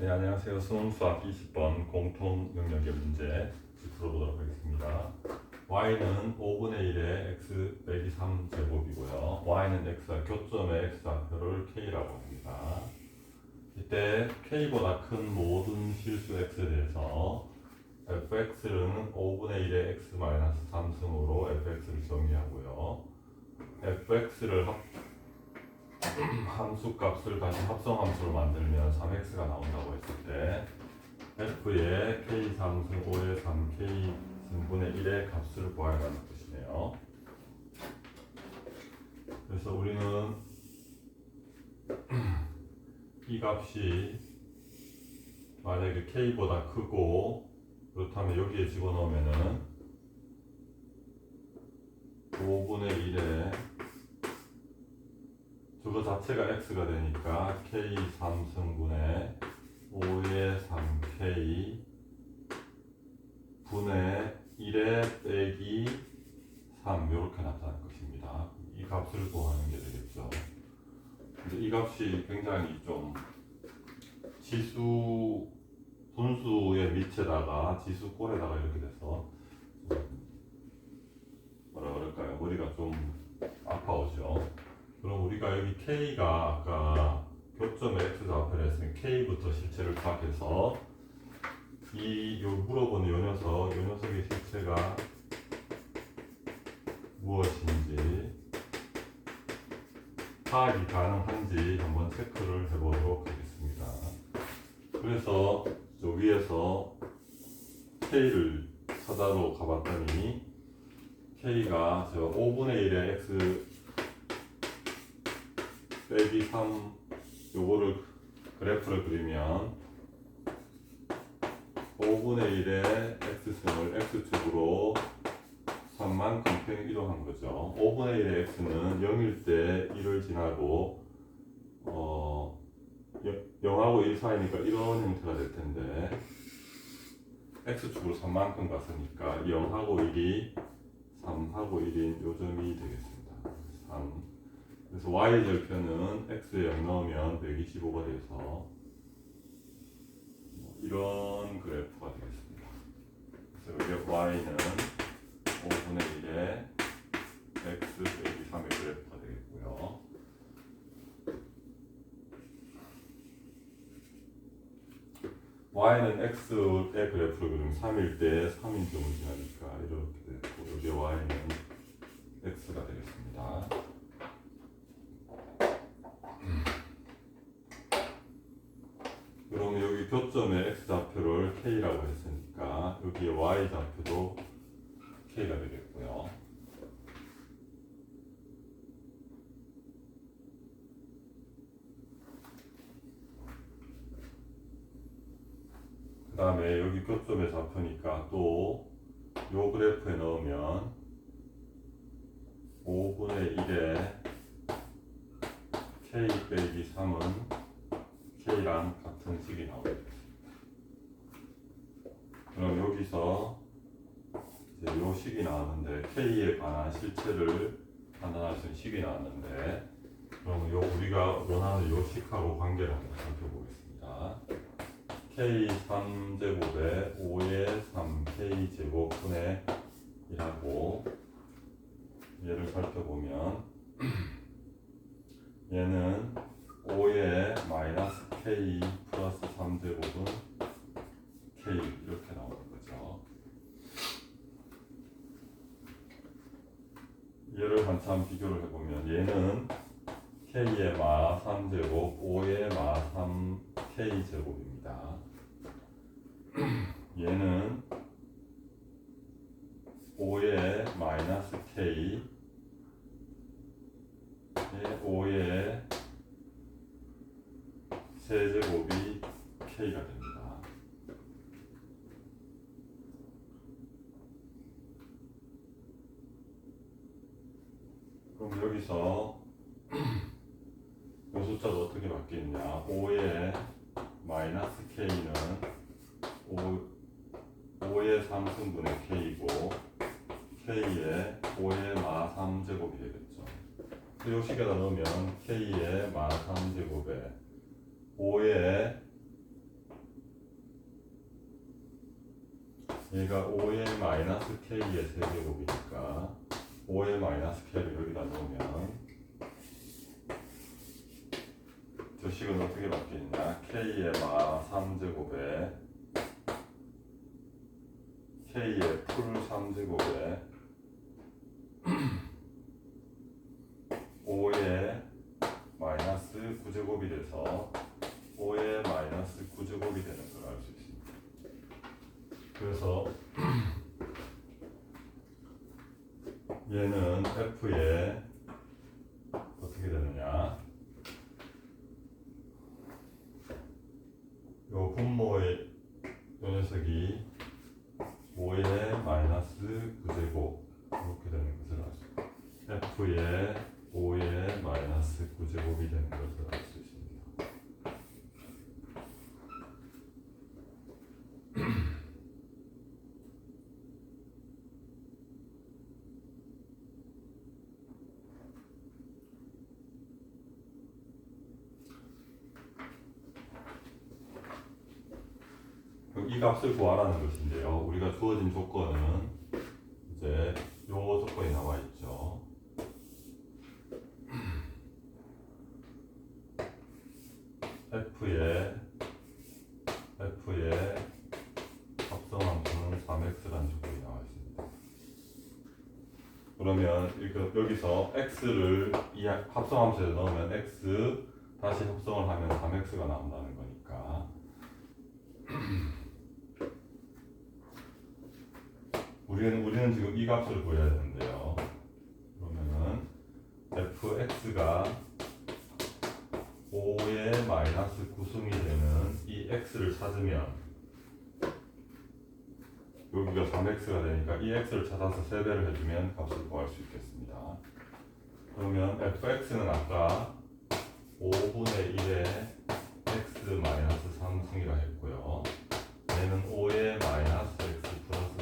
네, 안녕하세요. 수능 수학 20번 공통 능력의 문제 풀어보도록 하겠습니다. y는 5분의 1의 x 빼기 3 제곱이고요. y는 x와 교점의 x 좌표를 k라고 합니다. 이때 k보다 큰 모든 실수 x에 대해서 fx는 5분의 1의 x 3승으로 fx를 정의하고요. fx를 합 함수 값을 다시 합성 함수로 만들면 3x가 나온다고 했을 때 f의 k 3승 5의 3k 승분의 1의 값을 구하라는 뜻이네요. 그래서 우리는 이 값이 만약에 k보다 크고 그렇다면 여기에 집어넣으면은 5분의 1에 저거 자체가 x가 되니까 k 3승분의 5의 3k 분의 1의 빼기 3 이렇게 나타날 것입니다. 이 값을 구하는 게 되겠죠. 근데 이 값이 굉장히 좀 지수 분수의 밑에다가 지수 꼴에다가 이렇게 돼서 좀 뭐라 그럴까요? 머리가 좀 아파오죠. 그럼 우리가 여기 K가 아까 교점의 X 했으니 K부터 실체를 파악해서 이 요 물어보는 요 녀석, 요 녀석의 실체가 무엇인지 파악이 가능한지 한번 체크를 해보도록 하겠습니다. 그래서 저 위에서 K를 찾아로 가봤더니 K가 저 5분의 1의 X 빼기 3 요거를 그래프를 그리면 5분의 1의 x승을 x축으로 3만큼 평 이동한 거죠. 5분의 1의 x는 0일 때 1을 지나고 어 0하고 1 사이니까 이런 형태가 될 텐데 x축으로 3만큼 갔으니까 0하고 1이 3하고 1인 요점이 되겠습니다. 3 그래서 y 절편은 x에 0 넣으면 125가 돼서 이런 그래프가 되겠습니다. 그래서 여기 y는 5분의 1의 x 빼기 3의 그래프가 되겠고요. y는 x의 그래프를 그리면 3일 때 3인 경우 지나니까 이렇게 되고 여기 y는 x가 되겠습니다. 그럼 여기 교점의 x 좌표를 k라고 했으니까 여기에 y 좌표도 k가 되겠고요. 그 다음에 여기 교점의 좌표니까 또 요 그래프에 넣으면 5분의 1에 k 빼기 3은 k랑 같은 식이 나오게 됐습니다. 그럼 여기서 이제 요 식이 나왔는데 k에 관한 실체를 판단할 수 있는 식이 나왔는데 그럼 요 우리가 원하는 요 식하고 관계를 한번 살펴보겠습니다. k 3제곱에 5의 3k 제곱분의 1하고 얘를 살펴보면 얘는 5의 마이너스 k 플러스 3제곱은 k 이렇게 나오는 거죠. 얘를 한참 비교를 해보면 얘는 k의 마 3제곱, 5의 마 3k 제곱입니다. 얘는 5의 마이너스 k, 5의 세제곱이 k가 됩니다. 그럼 여기서 이 숫자가 어떻게 바뀌었냐? 5의 마이너스 k는 5, 5의 3승분의 k이고 k의 5의 마 3제곱이 되겠죠. 이 식에다 넣으면 k의 마 3제곱에 5의 얘가 5의 마이너스 k의 세제곱이니까 5의 마이너스 k를 여기다 저 식은 어떻게 바뀌느냐 k의 마 3제곱에 k의 풀 3제곱에 5의 마이너스 9제곱이 돼서 5의 마이너스 9제곱이 되는 걸 알 수 있습니다. 그래서 얘는 f의 어떻게 되느냐 요 분모의 요 녀석이 5의 마이너스 9제곱 이렇게 되는 것을 알 수 있습니다. f의 5의 마이너스 9제곱이 되는 것을 알 수 있습니다. 그럼 이 값을 구하라는 것인데요. 우리가 주어진 조건은 이제 요 조건이 나와 있죠. f의 f의 합성함수는 3x라는 조건이 나와 있습니다. 그러면 여기서 x를 이 합성함수에 넣으면 x 다시 합성을 하면 3x가 나온다는 거니까 우리는 우리는 지금 이 값을 구해야 되는데요. 그러면은 fx가 5의 마이너스 9승이 되는 이 x를 찾으면 여기가 3x가 되니까 이 x를 찾아서 세배를 해주면 값을 구할 수 있겠습니다. 그러면 fx는 아까 5분의 1의 x 마이너스 3승이라 했고요. 얘는 5의 마이너스 x 플러스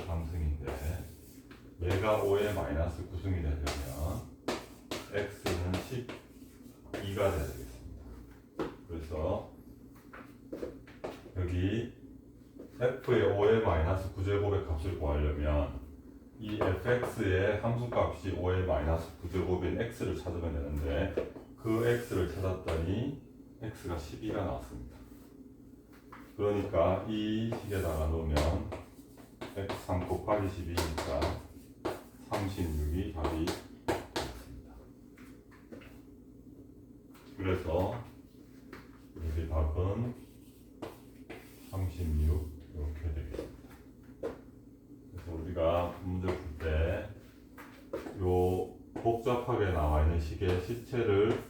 3승인데 얘가 5의 마이너스 9승이 되려면 x는 12가 돼야 되겠습니다. 그래서 여기 f의 5의 마이너스 9제곱의 값을 구하려면 이 fx의 함수값이 5의 마이너스 9제곱인 x를 찾으면 되는데 그 x를 찾았더니 x가 12가 나왔습니다. 그러니까 이 식에다가 놓으면 x3 곱하기 12니까 36이 답이 되겠습니다. 그래서 여기 답은 36 이렇게 되겠습니다. 그래서 우리가 문제 풀 때 요 복잡하게 나와 있는 식의 시체를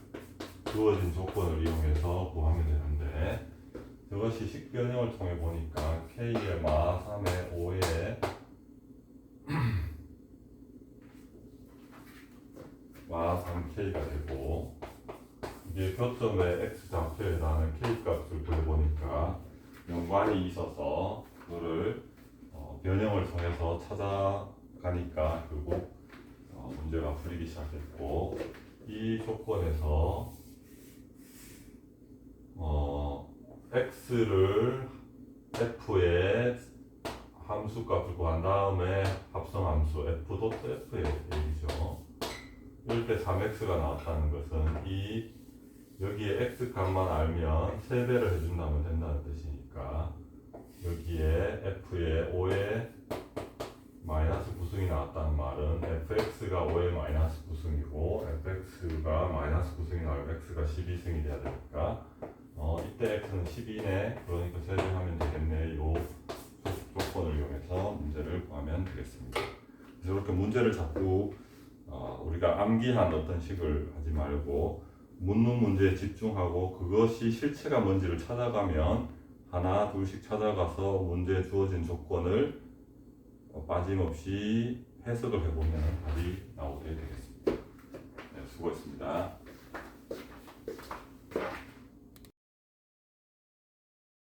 주어진 조건을 이용해서 구하면 되는데 저것이 식 변형을 통해 보니까 k의 마 3의 5의 마 3k가 되고 이게 교점의 x 좌표에 해당하는 k 값을 구해보니까 연관이 있어서 그거를 어, 변형을 통해서 찾아가니까 결국 어, 문제가 풀리기 시작했고 이 조건에서 어, x를 f의 함수 값을 구한 다음에 합성 함수 f 도트 f의. 때 3x가 나왔다는 것은 이 여기에 x 값만 알면 세배를 해준다면 된다는 뜻이니까 여기에 f의 5의 마이너스 9승이 나왔다는 말은 fx가 5의 마이너스 9승이고 fx가 마이너스 9승이 나오면 x가 12승이 돼야 되니까 어, 이때 x는 12네. 그러니까 세배하면 되겠네. 요 조- 조건을 이용해서 문제를 구하면 되겠습니다. 그래서 이렇게 문제를 자꾸 어, 우리가 암기한 어떤 식을 하지 말고 묻는 문제에 집중하고 그것이 실체가 뭔지를 찾아가면 하나 둘씩 찾아가서 문제에 주어진 조건을 어, 빠짐없이 해석을 해보면 답이 나오게 되겠습니다. 네, 수고했습니다.